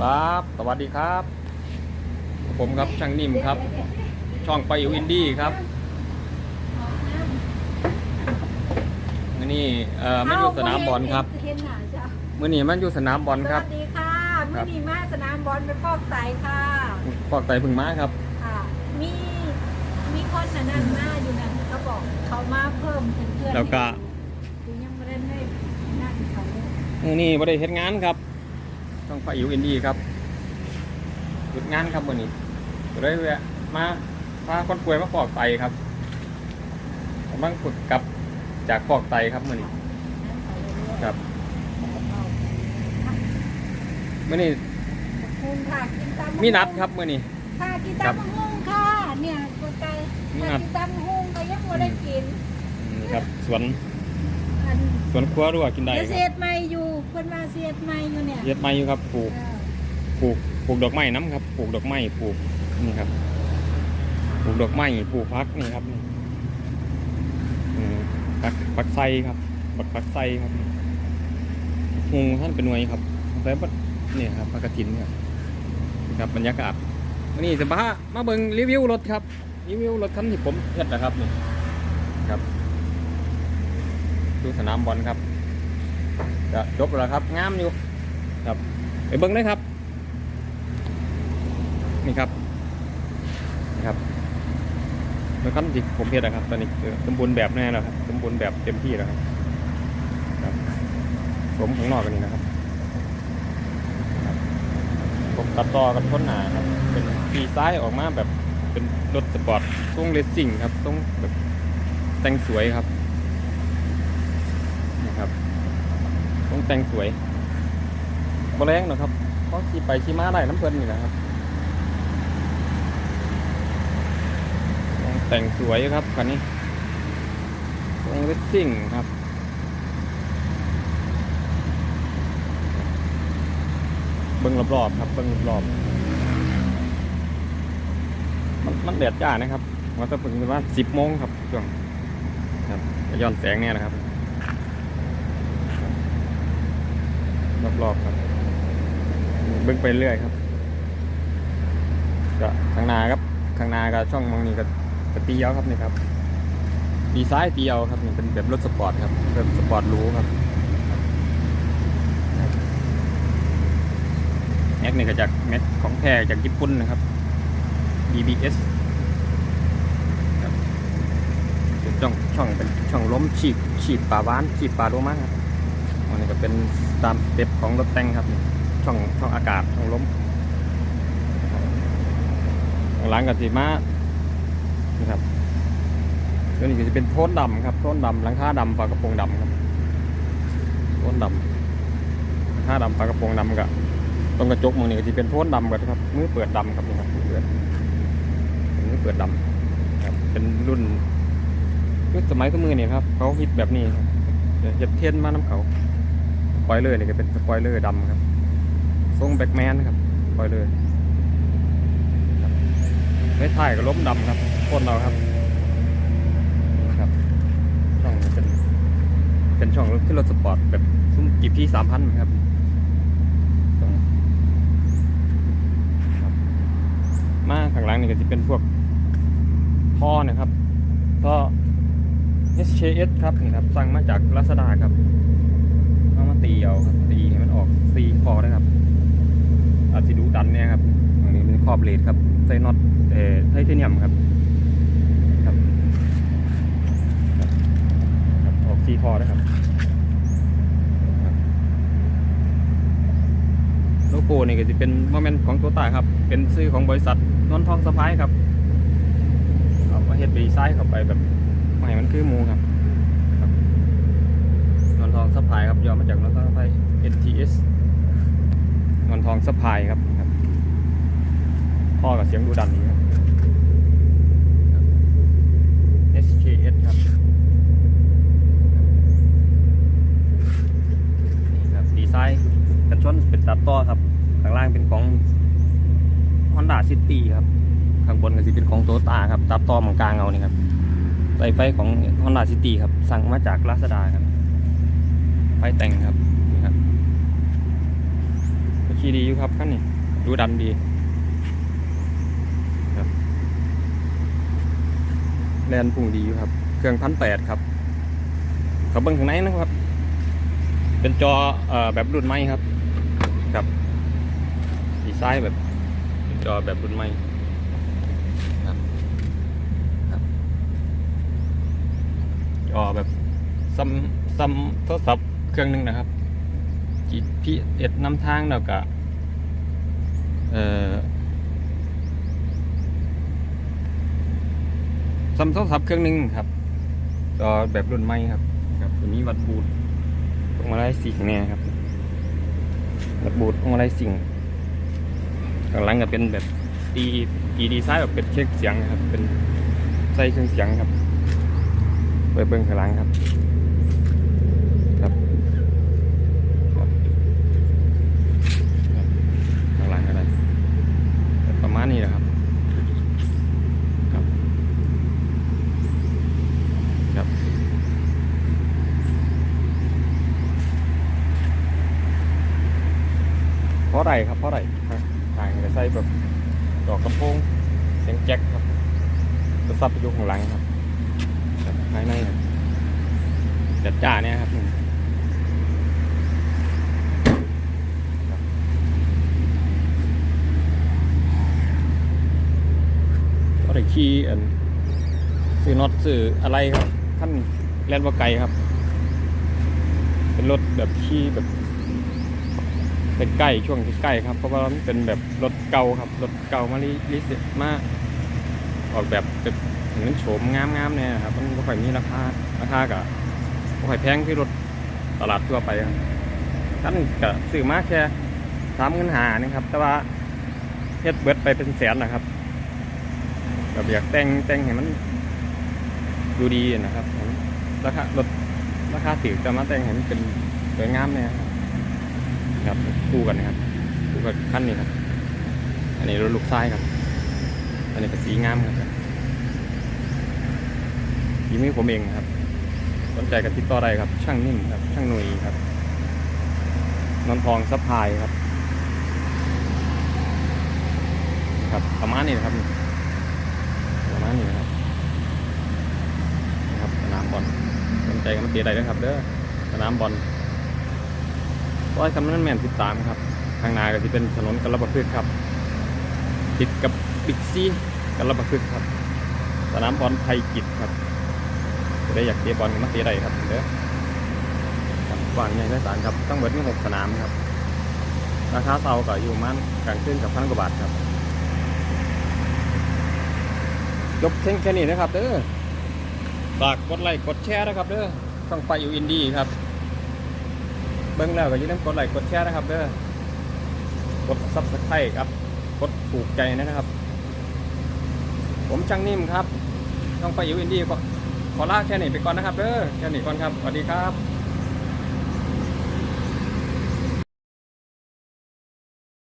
ครับสวัสดีครับ ผมครับช่างนิ่มครับ ช่องไปอิวอินดี้ครับมื่อนี้เอ่อมันอยู่สนามบอลครับเห็นหน้าจ้ะมื่อนี้มันอยู่สนามบอลสครัวับสดีค่ะครัมื่อบนี้มาสนามบอลไปฟอกไตค่ะฟอกไตพึ่งม้าครับค่ะมีมีคนน่ะนั่นหน้าอยู่นั่นเขาบอกเขามาเพิ่มเป็นเพื่อนแล้วก็คือยังไม่ได้ให้นั่นเขามื่อนี้ไม่ได้เฮ็ดงานครับ ช่องไปอิวอินดี้ครับหยุดงานครับมื่อนี้ก็เลยแวะมาพาคนป่วยมาฟอกไตครับผมบังฝึกกลับจากฟอกไตครับมื่อนี้นั่นเขาเลยเรียกครับเอามื่อนี้คุณค่ะกินตามมีนัดครับมื่อนี้ค่ะกินตามหุ้งค่ะเนี่ยตัวไก่มีนัดกินตามหุ้งก็ยังไม่ได้กินนี่ครับสวนอันสวนครัวด้วยกินได้เดี๋ยวคเสีรัยบดใหม่อยู่เพิ่นมาเสียดใหม่อยู่เนี่ยเฮ็ดไม้อยู่ครับปลูกเออปลูกปลูกดอกไม้น้ำครับปลูกดอกไม้ปลูกนี่ครับปลูกดอกไม้ปลูกพักนี่ครับนี่อืมพักพักไส้ครับพักพักไส้ครับงูท่านเป็นหน่วยครับแต่ว่านี่ครับพักกระถินครับนี่ครับบรรยากาศวันนี้จะมามาเบิ่งรีวิวรถครับรีวิวรถคันที่ผมเฮ็ดนะครับนี่ครับดูสนามบอลครับ จะจบแล้วครับงามอยู่ครับไปเบิ่งเลยครับ นี่ครับนี่ครับแล้วขั้นที่ผมเพชรนะครับ ตอนนี้คือสมบูรณ์แบบแน่แล้วครับสมบูรณ์แบบเต็มที่แล้วครับครับผมข้างนอกกันนี่นะครับครับผมตัดต่อกับท้นหนาครับ เป็นปีซ้ายออกมาแบบเป็นรถสปอร์ตทรงเลสซิ่งครับทรงแบบแต่งสวยครับนี่ครับทรง แต่งสวยบแรงหรอครับเพราะขี่ไปขี่มาได้น้ำเพลินนี่นะครับ แต่งสวยครับคันนี้ตรงเลสซิ่งครับเบิ้งรอบๆครับเบิ้งรอบๆมันมันแดดจ้านะครับมันจะเป็นประมาณสิบโมงครับช่วงครับย้อนแสงเนี่ยนะครับ รอบๆครับเบิ้งไปเรื่อยครับก็ข้างหน้าครับข้างหน้าก็ช่องมองนี้ก็กตีเอาครับนี่ครับดีไซน์ตีเอาครับนี่เป็นแบบรถสปอร์ตครับแบบสปอร์ตรู้ครับแม็กนี่ก็จากแม็กของแท้จากญี่ปุ่นนะครับ BBS ครับช่องช่องเป็นช่องล้มฉีบฉีบป่าว้านฉีบป่าโลมาครับ อันนี้ก็เป็นตามสเต็ปของรถแต่งครับ ช่องช่องอากาศช่องล้มหลังกับสีมานี่ครับตัวนี้ก็จะเป็นโทนดำครับโทนดำหลังคาดำฝากระโปรงดำครับโทนดำหลังคาดำฝากระโปรงดำกับตรงกระจกมือนี่ก็จะเป็นโทนดำกันครับมือเปิดดำครับนี่ครับมือเปิดมือเปิดดำครับเป็นรุ่นรุ่นสมัยก็มือนี่ครับเขาฮิตแบบนี้ครับเดี๋ยวจะเทียนมาน้ำเขา ปอยเลอร์นี่ก็เป็นสปอยเลอร์ดำครับทรงแบ็กแมนครับสปอยเลอร์ไม่ถ่ายก็ล้มดำครับคนเราครับครับ ช่องเป็นเป็นช่องรถที่รถสปอร์ตแบบซุ้มกีพีสามพันครับตรงมาข้างหลังนี่ก็จะเป็นพวกท่อนะครับท่อ SKS ครับนี่ครับสั่งมาจากลาซาด้าครับ ตีเอาครับตีให้มันออกซีคอได้ครับอาจจะดูดันเนี่ยครับตรงนี้เป็นขอบเลดครับใส่น็อตเอ่อไทเทเนียมครับครับครับออกซีคอได้ครับโลโก้นี่ก็จะเป็นโมเมนต์ของตัวตาครับ เป็นซื้อของบริษัทนนทองสะพายครับเอาเฮ็ดดีไซน์เข้าไปแบบไม่ให้มันคือมูครับ องสะพายครับย่อมาจากนนทองสะพาย NTS นนทองสะพายครับพ่อกับเสียงดูดันนี้ครับ SKS ครับนี่ครับดีไซน์กันชนเป็นตัดต่อครับข้างล่างเป็นของ Honda City ครับข้างบนก็จะเป็นของโตต้าครับ ตัดต่อของกลางเอานี่ครับใส่ไฟของ Honda City ครับ สั่งมาจาก Lazada ครับ ฟแต่งครับนี่ครับขี่ดีอยู่ครับคันนี้ดูดันดีครับแลนปุ่งดีอยู่ครับ เครื่องพันแปดครับเขาเบิ้งข้างในนะครับ เป็นจออแบบรุ่นใหม่ครับครับดีไซน์แบบเป็นจอแบบรุ่นใหม่ครับครับจอแบบซัมซัมโทรศัพท์ เครื่องหนึงนะครับ GPS นำทางแล้วก็เอ่อซัมโทรศัพท์เครื่องหนึงครับจอแบบรุ่นใหม่ครับ ครับตัวนี้วัดบูทพวงมาลัยสิ่งเนี่ยครับวัดบูทพวงมาลัยสิ่งข้างหลังก็เป็นแบบดีดีดีไซน์แบบเป็นเครื่องเสียงนะครับ เป็นใส่เครื่องเสียงครับเปิดเบิ้งข้างหลังครับครับครับครับข้างหลังก็ได้เป็ นประมาณนี้แหละครับครับครับเพราะอะไรครับเพราะอะไรทางจะใส่แบบดอกกระโปรงเสียงแจ็คครับจะซับไปอยู่ข้างหลังครับภายในจัดจ้าเนี่ยครับนี่ครับก็ได้ ขี่อันซื้อน็อตซื้ออะไรครับท่านแล่นว่าไกลครับ เป็นรถแบบขี่แบบเป็นใกล้ช่วงที่ใกล้ครับ เพราะว่ามันเป็นแบบรถเก่าครับรถเก่ามาลิลิสมาออกแบบเป็นเหมือนโฉมงามๆเนี่ยครับมันก็ค่อยมีราคาราคากับก็ค่อยแพงที่รถตลาดทั่วไปครับท่านก็ซื้อมาแค่สามเงินหานี่ครับ แต่ว่าเฮ็ดเบิดไปเป็นแสนนะครับ แบบอยากแต่งแต่งให้มันดูดีนะครับราคารถราคาถือจะมาแต่งให้มันเป็นสวยงามเนี่ยครับครับคู่กันนะครับคู่กับขั้นนี้ครับ อันนี้รถลูกซ้ายครับ อันนี้ก็สีงามครับฝีมือผมเองครับสนใจกับติดต่อได้ครับ ช่างนิ่มครับ ช่างหนุ่ยครับนนทองซัพพลายครับ ครับประมาณนี้นะครับาณนี้นะครับนะครับสนามบอลสนใจกันมาเตะได้นะครับเด้อสนามบอลร้อยคำนั้นแมนสิบสามครับทางนาก็จะเป็นถนนกระบะพึกษ์ครับติดกับบิ๊กซี่กระบะพึกษ์ครับ สนามบอลไทยกิจครับจะได้อยากเตะบอลก็มาเตะได้ครับเด้อครับวางใหญ่ได้สารครับตั้งเบิดมีหกสนามครับราคาเซาก็อยู่มันกลางคืนกับพันกว่าบาทครับ จบเพียงแค่นี้นะครับเด้อฝากกดไลค์กดแชร์นะครับเด้อต้องไปอยู่อินดี้ครับ เบิ้งแล้วก็อย่าลืมกดไลค์กดแชร์นะครับเด้อกดซับสไครต์ครับ กดถูกใจนะครับ ผมช่างนิ่มครับ ต้องไปอยู่อินดี้ขอขอลาแค่นี้ไปก่อนนะครับเด้อแค่นี้ก่อนครับสวัสดีครับ